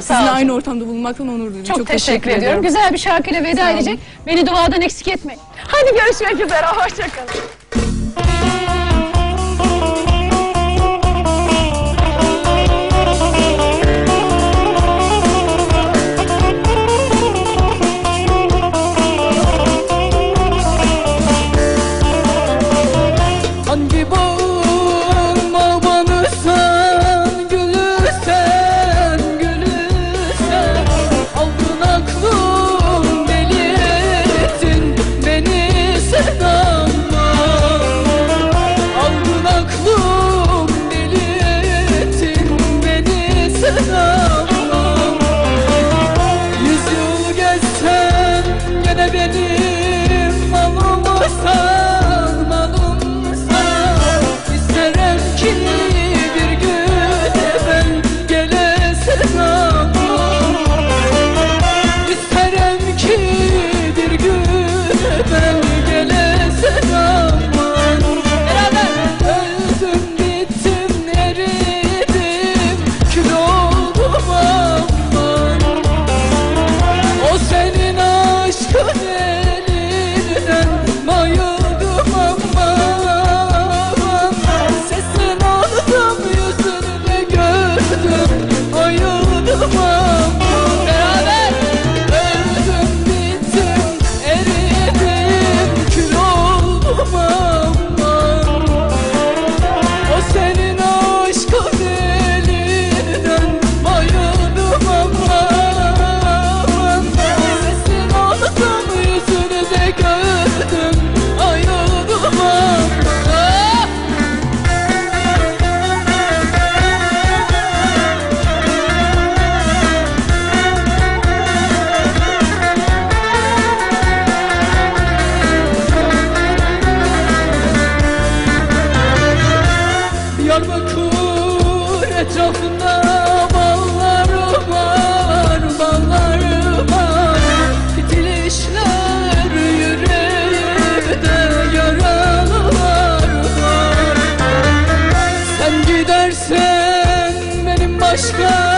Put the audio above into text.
Sağ Sizinle olun. aynı ortamda bulunmaktan onur duydum. Çok, teşekkür, ediyorum. Güzel bir şarkıyla veda edecek. Beni duadan eksik etmeyin. Hadi görüşmek üzere. Hoşçakalın. Var Diyarbakır etrafında ballar var, ballar var Didilişler yüreğimde yaralar var Sen gidersen benim başka